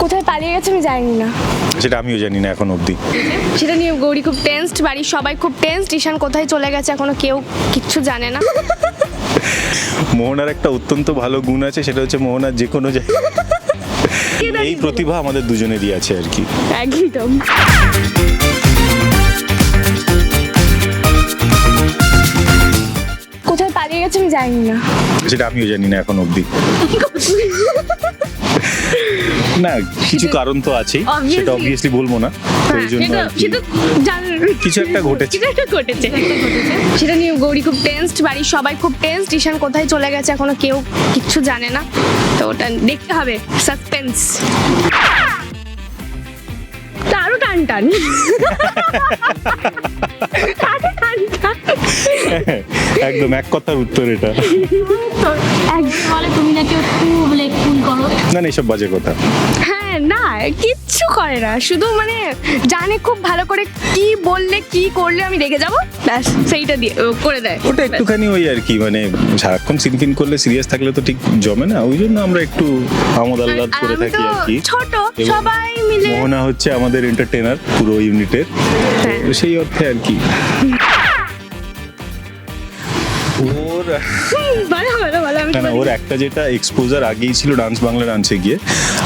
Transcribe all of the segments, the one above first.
কোথায় পালিয়ে গেছে আমি জানি না। সেটা আমিও জানি না এখন অবধি। সেটা নিয়ে গৌরী খুব টেন্সড বাড়ির সবাই খুব টেন্সড ঈশান কোথায় চলে গেছে এখনও কেউ কিচ্ছু জানে না। মোহনার একটা অত্যন্ত ভালো গুণ আছে সেটা হচ্ছে মোহনার যে কোনো জায়গায় এই প্রতিভা আমাদের দুজনেরই আছে আর কি। একদম। কোথায় পালিয়ে গেছে আমি জানি না। সেটা আমিও জানি না এখন অবধি। না কিছু কারণ তো আছেই সেটা অবভিয়াসলি বলব না সেই জন্য কিছু একটা ঘটেছে। কিছু একটা ঘটেছে। সেটা নিয়ে গৌরী খুব টেন্সড বাড়ির সবাই খুব টেন্সড ঈশান কোথায় চলে গেছে এখনও কেউ কিচ্ছু জানে না। তো ওটা দেখতে হবে সাসপেন্স টান। একদম এক কথার উত্তর এটা। বলে তুমি নাকি খুব লেগ ফুল করো। না না এসব বাজে কথা। হ্যাঁ না কিচ্ছু করে না। শুধু মানে জানে খুব ভালো করে কি বললে কি করলে আমি রেগে যাব। ব্যাস সেইটা দিয়ে করে দেয়। ওটা একটুখানি ওই আর কি মানে সারাক্ষণ সিনফিন করলে সিরিয়াস থাকলে তো ঠিক জমে না। ওই জন্য আমরা একটু আমোদ আহ্লাদ আর করে থাকি আর কি। ছোট সবাই মিলে। মোহনা হচ্ছে আমাদের এন্টারটেনার পুরো ইউনিটের। হ্যাঁ। সেই অর্থে আর কি। ওর না ওর একটা যেটা এক্সপোজার আগেই ছিল ডান্স বাংলা ডান্সে গিয়ে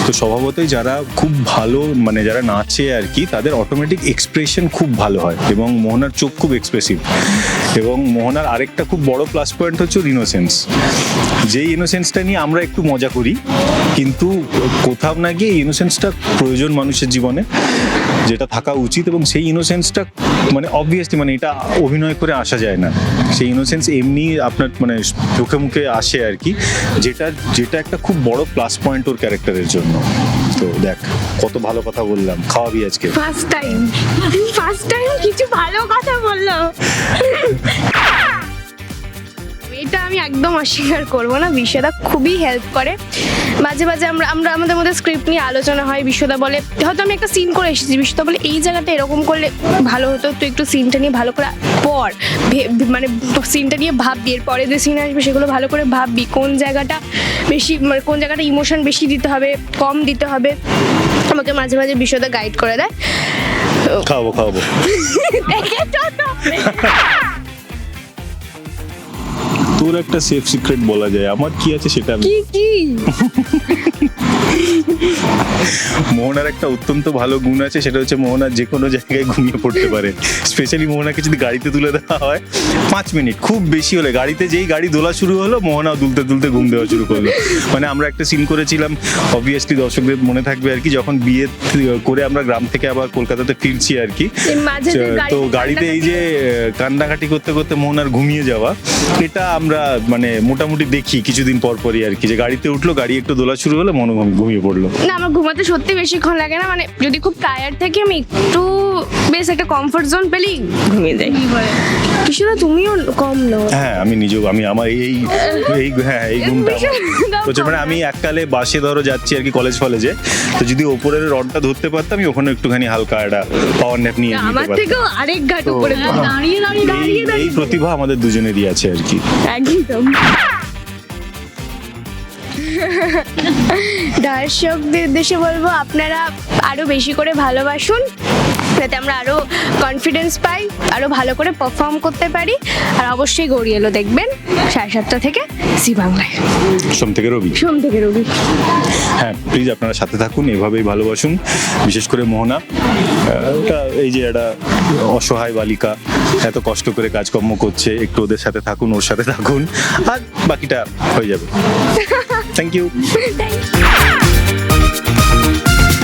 তো স্বভাবতই যারা খুব ভালো মানে যারা নাচে আর কি তাদের অটোমেটিক এক্সপ্রেশন খুব ভালো হয় এবং মোহনার চোখ খুব এক্সপ্রেসিভ এবং মোহনার আরেকটা খুব বড় প্লাস পয়েন্ট হচ্ছে ওর ইনোসেন্স যেই ইনোসেন্সটা নিয়ে আমরা একটু মজা করি কিন্তু কোথাও না গিয়ে ইনোসেন্সটা প্রয়োজন মানুষের জীবনে যেটা থাকা উচিত এবং সেই ইনোসেন্সটা মানে অবভিয়াসলি মানে এটা অভিনয় করে আসা যায় না। সেই ইনোসেন্স এমনি আপনার মানে চোখে মুখে আসে আর কি। যেটা যেটা একটা খুব বড় প্লাস পয়েন্ট ওর ক্যারেক্টারের জন্য। তো দেখ, কত ভালো কথা বললাম। খাওয়াবি আজকে। ফার্স্ট টাইম ফার্স্ট টাইম কিছু ভালো কথা আমি একদম অস্বীকার করব না বিশ্বদা খুবই হেল্প করে। মাঝে মাঝে আমরা আমরা আমাদের মধ্যে স্ক্রিপ্ট নিয়ে আলোচনা হয় বিশ্বদা বলে হয়তো আমি একটা সিন করে এসেছি বিশ্বদা বলে এই জায়গাটা এরকম করলে ভালো হতো তুই একটু সিনটা নিয়ে ভালো করে পর মানে সিনটা নিয়ে ভাববি এর পরে যে সিন আসবে সেগুলো ভালো করে ভাববি কোন জায়গাটা বেশি মানে কোন জায়গাটা ইমোশন বেশি দিতে হবে কম দিতে হবে? আমাকে মাঝে মাঝে বিশ্বদা গাইড করে দেয়। খাওয়াবো খাওয়াবো। তোর একটা সেফ সিক্রেট বলা যায়। আমার কি আছে সেটা কি কি? মোহনার একটা অত্যন্ত ভালো গুণ আছে সেটা হচ্ছে মোহনার যে কোনো জায়গায় ঘুমিয়ে পড়তে পারে। স্পেশালি মোহনাকে যদি গাড়িতে তুলে দেওয়া হয় পাঁচ মিনিট খুব বেশি হলে। গাড়িতে যেই গাড়ি দোলা শুরু হলো মোহনা দুলতে দুলতে ঘুম দেওয়া শুরু করল। মানে আমরা একটা সিন করেছিলাম অবভিয়াসলি দর্শকদের মনে থাকবে আর কি যখন বিয়ে করে আমরা গ্রাম থেকে আবার কলকাতাতে ফিরছি আর কি। এই মাঝে যে তো গাড়িতে গাড়িতে এই যে কান্নাকাটি করতে করতে মোহনার ঘুমিয়ে যাওয়া এটা আমরা মানে মোটামুটি দেখি কিছুদিন পর পরই আর কি, যে গাড়িতে উঠল, গাড়ি একটু দোলা শুরু হলো মনে ঘুমিয়ে পড়ল। না, আমার ঘুমাতে সত্যি বেশিক্ষণ লাগে না মানে যদি খুব টায়ার্ড থাকি, আমি একটু বেশ একটা কমফোর্ট জোন পেলেই ঘুমিয়ে যাই কিশোরা তুমিও কম নও। হ্যাঁ আমি নিজেও আমি আমার এই এই হ্যাঁ এই আমার। প্রচুর। মানে আমি এককালে বাসে ধরো যাচ্ছি আর কি কলেজ ফলেজে তো যদি ওপরের রডটা ধরতে পারতাম আমি ওখানে একটুখানি হালকা একটা পাওয়ার ন্যাপ নিয়ে আমার পারতাম। থেকেও আরেক ঘাট উপরে দাঁড়িয়ে দাঁড়িয়ে এই দাঁড়িয়ে এই প্রতিভা আমাদের দুজনেরই আছে আর কি। একদম। দর্শকদের উদ্দেশ্যে বলব আপনারা আরও বেশি করে ভালোবাসুন। যাতে আমরা আরও কনফিডেন্স পাই আরও ভালো করে পারফর্ম করতে পারি। আর অবশ্যই গড়ি এলো দেখবেন সাড়ে সাতটা থেকে জি বাংলায়। সোম থেকে রবি? সোম থেকে রবি। হ্যাঁ প্লিজ আপনারা সাথে থাকুন এভাবেই ভালোবাসুন বিশেষ করে মোহনা। ওটা এই যে একটা অসহায় বালিকা এত কষ্ট করে কাজকর্ম করছে একটু ওদের সাথে থাকুন ওর সাথে থাকুন আর বাকিটা হয়ে যাবে। Thank you